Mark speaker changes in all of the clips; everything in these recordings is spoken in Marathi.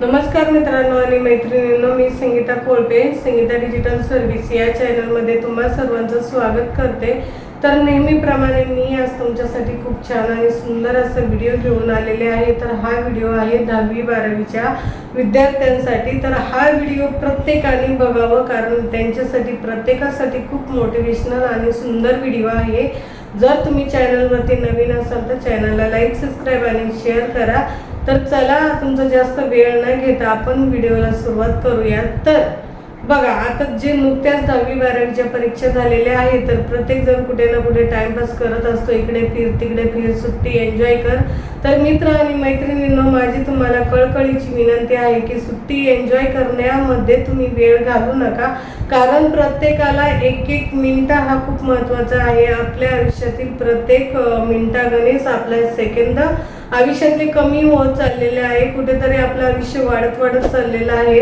Speaker 1: नमस्कार मित्रांनो आणि मैत्रिणींनो मी संगीता कोळपे संगीता डिजिटल सर्व्हिस या चॅनलमध्ये तुम्हा सर्वांचं स्वागत करते. तर नेहमीप्रमाणे मी आज तुमच्यासाठी खूप छान आणि सुंदर असं व्हिडिओ घेऊन आलेले आहे. तर हा व्हिडिओ आहे दहावी बारावीच्या विद्यार्थ्यांसाठी. तर हा व्हिडिओ प्रत्येकाने बघावं कारण त्यांच्यासाठी प्रत्येकासाठी खूप मोटिवेशनल आणि सुंदर व्हिडिओ आहे. जर तुम्ही चॅनलवरती नवीन असाल तर चॅनलला लाईक सबस्क्राईब आणि शेअर करा. तर चला तुमचा जास्त वेळ न घेता आपण व्हिडिओला सुरुवात करूया तर बघा आता जे नुकत्याच दहावी बारावीच्या परीक्षा झालेल्या आहेत तर प्रत्येक जण कुठे ना कुठे टाइमपास करत असतो. इकडे फिर तिकडे फिर सुट्टी एन्जॉय कर. तर मित्र आणि मैत्रिणींनो माझी तुम्हाला कळकळीची विनंती आहे की सुट्टी एन्जॉय करण्यामध्ये तुम्ही वेळ घालू नका. कारण प्रत्येकाला एक एक मिनिट हा खूप महत्त्वाचा आहे. आपल्या आयुष्यातील प्रत्येक अ, मिनिटागणेच आपल्या सेकंद आयुष्यातले कमी होत चाललेले आहे कुठेतरी आपलं आयुष्य वाढत वाढत चाललेलं आहे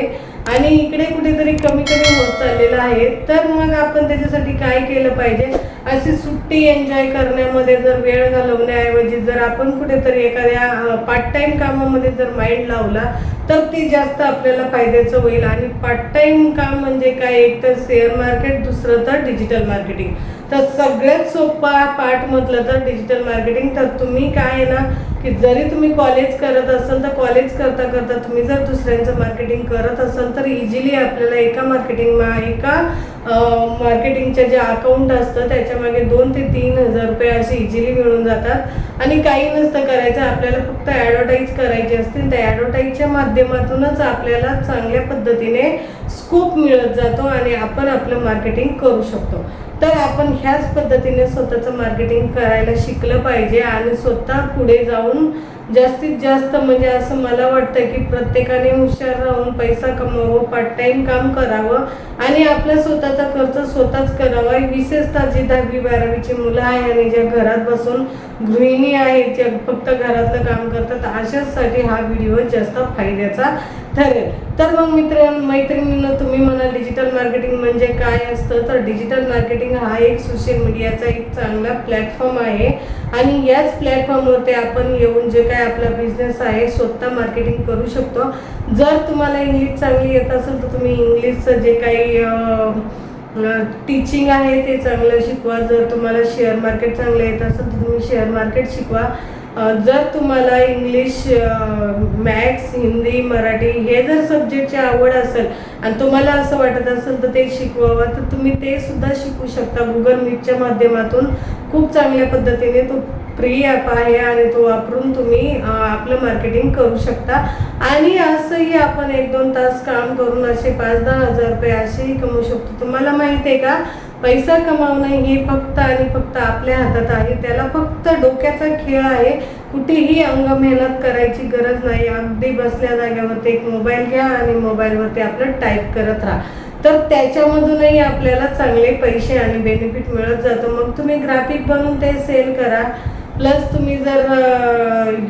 Speaker 1: आणि इकडे कुठेतरी कमी कमी होत चाललेलं आहे. तर मग आपण त्याच्यासाठी काय केलं पाहिजे? अशी सुट्टी एन्जॉय करण्यामध्ये जर वेळ घालवण्याऐवजी जर आपण कुठेतरी एखाद्या पार्ट टाइम कामामध्ये जर माइंड लावला तर ती जास्त आपल्याला फायद्याचं होईल. आणि पार्ट टाइम काम म्हणजे काय? एक तर शेअर मार्केट दुसरं तर डिजिटल मार्केटिंग तर सगळ्यात सोपा पार्ट म्हटलं तर डिजिटल मार्केटिंग तर तुम्ही काय आहे ना की जरी तुम्ही कॉलेज करत असाल तर कॉलेज करता करता तुम्ही जर दुसऱ्यांचं मार्केटिंग करत असाल तर इझिली आपल्याला एका मार्केटिंग एका मार्केटिंगच्या जे अकाउंट असतं त्याच्यामागे दोन ते तीन हजार रुपये असे इझिली मिळून जातात. आणि काही नसतं करायचं आपल्याला फक्त ॲडव्हर्टाईज करायची असतील त्या ॲडव्हर्टाईजच्या माध्यमातूनच आपल्याला चांगल्या पद्धतीने स्कोप मिळत जातो आणि आपण आपलं मार्केटिंग करू शकतो. तर आपण ह्याच पद्धतीने स्वतःचं मार्केटिंग करायला शिकलं पाहिजे आणि स्वतः पुढे जाऊन जास्तीत जास्त म्हणजे असं मला वाटतं की प्रत्येकाने हुशार राहून पैसा कमवावं पार्ट टाइम काम करावं आणि आपला स्वतःचा खर्च स्वतःच करावा. विशेषतः जी दहावी बारावीची मुलं आहे आणि ज्या घरात बसून गृहिणी आहेत ज्या फक्त घरातलं काम करतात अशाचसाठी हा व्हिडिओ जास्त फायद्याचा ठरेल तर मग मित्र मैत्रिणींना तुम्ही म्हणाल डिजिटल मार्केटिंग म्हणजे काय असतं? तर डिजिटल मार्केटिंग हा एक सोशल मीडियाचा एक चांगला प्लॅटफॉर्म आहे. आणि याच प्लॅटफॉर्मवरती आपण येऊन जे काय आपला बिझनेस आहे स्वतः मार्केटिंग करू शकतो. जर तुम्हाला इंग्लिश चांगली येत असेल तर तुम्ही इंग्लिशचं जे काही टीचिंग आहे ते चांगलं शिकवा. जर तुम्हाला शेअर मार्केट चांगलं येत असेल तर तुम्ही शेअर मार्केट शिकवा. जर तुम्हाला इंग्लिश मॅथ्स हिंदी मराठी हे जर सब्जेक्टची आवड असेल आणि तुम्हाला असं वाटत असेल तर ते शिकवावं तर तुम्ही ते सुद्धा शिकू शकता. गुगल मीटच्या माध्यमातून खूप चांगल्या पद्धतीने तो फ्री ॲप आहे आणि तो वापरून तुम्ही आपलं मार्केटिंग करू शकता. आणि असंही आपण एक दोन तास काम करून असे पाच दहा हजार रुपये असेही कमवू शकतो. तुम्हाला माहिती आहे का? पैसा कमावणं हे फक्त आणि फक्त आपल्या हातात आहे. त्याला फक्त डोक्याचा खेळ आहे. कुठेही अंग मेहनत करायची गरज नाही. अगदी बसल्या जाग्यावरती एक मोबाईल घ्या आणि मोबाईलवरती आपलं टाईप करत राहा. तर त्याच्यामधूनही आपल्याला चांगले पैसे आणि बेनिफिट मिळत जातं. मग तुम्ही ग्राफिक बनवून ते सेल करा. प्लस तुम्ही जर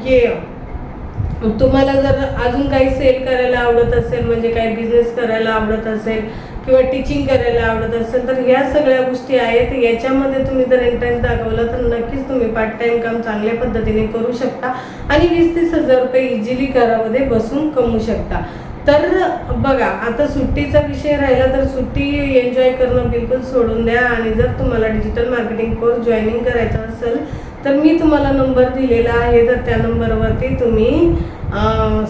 Speaker 1: ये हे तुम्हाला जर अजून काही सेल करायला आवडत असेल म्हणजे काही बिझनेस करायला आवडत असेल किंवा टीचिंग करायला आवडत असेल तर ह्या सगळ्या गोष्टी आहेत. याच्यामध्ये तुम्ही जर इंटरेस्ट दाखवला तर नक्कीच तुम्ही पार्ट टाइम काम चांगल्या पद्धतीने करू शकता आणि वीस तीस हजार रुपये इझिली घरामध्ये बसून कमवू शकता. तर बघा आता सुट्टीचा विषय राहिला तर सुट्टी एन्जॉय करणं बिलकुल सोडून द्या. आणि जर तुम्हाला डिजिटल मार्केटिंग कोर्स जॉईनिंग करायचा असेल तर मी तुम्हाला नंबर दिलेला आहे. तर त्या नंबरवरती तुम्ही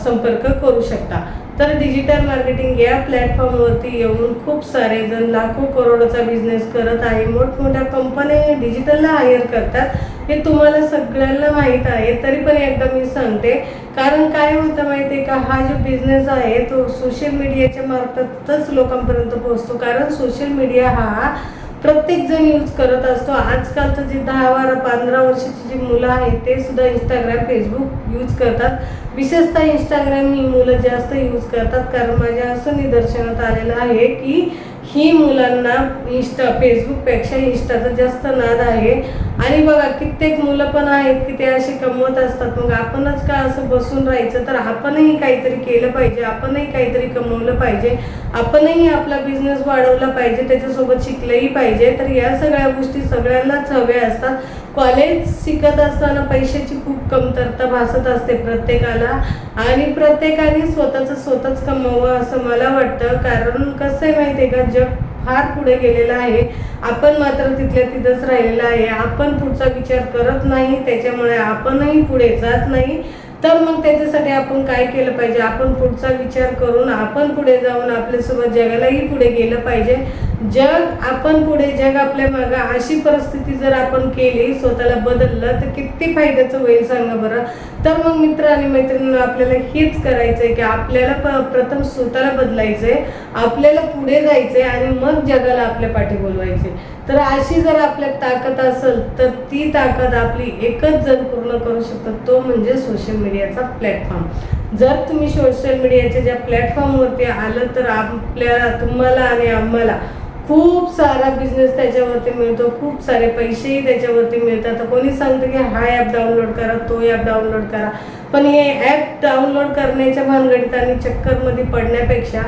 Speaker 1: संपर्क करू शकता. तर डिजिटल मार्केटिंग या प्लॅटफॉर्मवरती येऊन खूप सारे जण लाखो करोडोचा बिझनेस करत आहे. मोठमोठ्या कंपन्या डिजिटलला हायर करतात. हे तुम्हाला सगळ्यांना माहीत आहे. तरी पण एकदा मी सांगते कारण काय होतं माहिती आहे का? हा जो बिझनेस आहे तो सोशल मीडियाच्या मार्फतच लोकांपर्यंत पोहोचतो. कारण सोशल मीडिया हा प्रत्येकजण यूज करत असतो. आजकालचं जे दहा बारा पंधरा वर्षाची जी मुलं आहेत ते सुद्धा इंस्टाग्राम फेसबुक यूज करतात. विशेषतः इंस्टाग्राम ही मुलं जास्त यूज करतात कारण माझ्या असं निदर्शनात आलेलं आहे की ही मुलांना इंस्टा फेसबुकपेक्षा इंस्टाचा जास्त नाद आहे. आणि बघा कित्येक मुलं पण आहेत की ते असे कमवत असतात. मग आपणच का असं बसून राहायचं? तर आपणही काहीतरी केलं पाहिजे आपणही काहीतरी कमवलं पाहिजे आपणही आपला बिझनेस वाढवला पाहिजे त्याच्यासोबत शिकलंही पाहिजे. तर या सगळ्या गोष्टी सगळ्यांनाच हव्या असतात. कॉलेज शिकत असताना पैशाची खूप कमतरता भासत असते प्रत्येकाला. आणि प्रत्येकाने स्वतःचं स्वतःच कमवावं असं मला वाटतं. कारण कसं आहे माहिती आहे का? जग फार पुढे गेलेला आहे. आपण मात्र तिथल्या तिथंच राहिलेला आहे. आपण पुढचा विचार करत नाही त्याच्यामुळे आपणही पुढे जात नाही. तर मग त्याच्यासाठी आपण काय केलं पाहिजे? आपण पुढचा विचार करून आपण पुढे जाऊन आपल्यासोबत जगालाही पुढे गेलं पाहिजे. जग आपण पुढे जग आपल्या मागं अशी परिस्थिती जर आपण केली स्वतःला बदललं तर किती फायद्याचं होईल सांगा बरं? तर मग मित्र आणि मैत्रिणींना आपल्याला हेच करायचं आहे की आपल्याला प प्रथम स्वतःला बदलायचं आहे आपल्याला पुढे जायचं आहे आणि मग जगाला आपल्या पाठी बोलवायचे तर अशी जर आपल्यात ताकद असेल तर ती ताकद आपली एकच जण पूर्ण करू शकतो तो म्हणजे सोशल मीडियाचा प्लॅटफॉर्म जर तुम्ही सोशल मीडियाच्या ज्या प्लॅटफॉर्मवरती आलं तर आपल्याला तुम्हाला आणि आम्हाला खूप सारा बिझनेस त्याच्यावरती मिळतो खूप सारे पैसेही त्याच्यावरती मिळतात. तर कोणी सांगतं की हा ॲप डाउनलोड करा तो ॲप डाउनलोड करा. पण हे ॲप डाउनलोड करण्याच्या भानगडीत आणि चक्करमध्ये पडण्यापेक्षा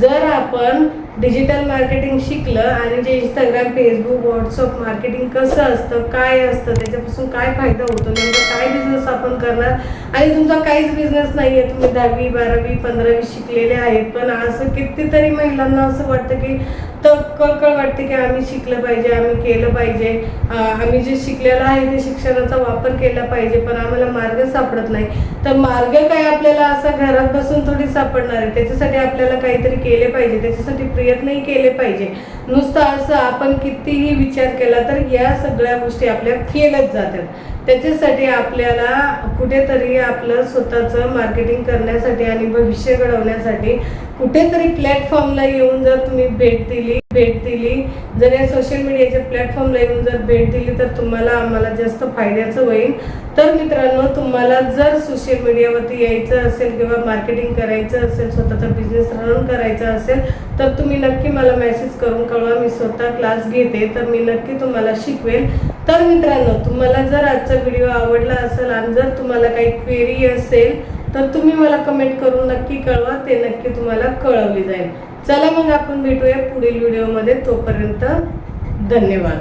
Speaker 1: जर आपण डिजिटल मार्केटिंग शिकलं आणि जे इंस्टाग्राम फेसबुक व्हॉट्सअप मार्केटिंग कसं असतं काय असतं त्याच्यापासून काय फायदा होतो नेमका काय बिझनेस आपण करणार? आणि तुमचा काहीच बिझनेस नाही आहे तुम्ही दहावी बारावी पंधरावी शिकलेले आहेत. पण असं कितीतरी महिलांना असं वाटतं की तर कळकळ वाटते की आम्ही शिकलं पाहिजे आम्ही केलं पाहिजे. आम्ही जे शिकलेलं आहे ते शिक्षणाचा वापर केला पाहिजे पण आम्हाला मार्ग सापडत नाही. तर मार्ग काय आपल्याला असा घरात बसून थोडी सापडणार आहे? त्याच्यासाठी आपल्याला काहीतरी केले पाहिजे त्याच्यासाठी प्रयत्नही केले पाहिजे. नुसतं असं आपण कितीही विचार केला तर या सगळ्या गोष्टी आपल्या फेलच जातात. त्याच्यासाठी आपल्याला कुठेतरी आपलं स्वतःचं मार्केटिंग करण्यासाठी आणि भविष्य घडवण्यासाठी कुठेतरी प्लॅटफॉर्मला येऊन जर तुम्ही भेट दिली भेट दिली जर या सोशल मीडियाच्या प्लॅटफॉर्मला येऊन जर भेट दिली तर तुम्हाला आम्हाला जास्त फायद्याचं होईल. तर मित्रांनो तुम्हाला जर सोशल मीडियावरती यायचं असेल किंवा मार्केटिंग करायचं असेल स्वतःचा बिझनेस रन करायचा असेल तर तुम्ही नक्की मला मेसेज करून कळवा. मी स्वतः क्लास घेते तर मी नक्की तुम्हाला शिकवेल तर मित्रांनो तुम्हाला जर आजचा व्हिडिओ आवडला असेल आणि जर तुम्हाला काही क्वेरी असेल तर तुम्ही मला कमेंट करून नक्की कळवा. ते नक्की तुम्हाला कळवली जाईल. चला मग आपण भेटूया पुढील व्हिडिओमध्ये तोपर्यंत धन्यवाद.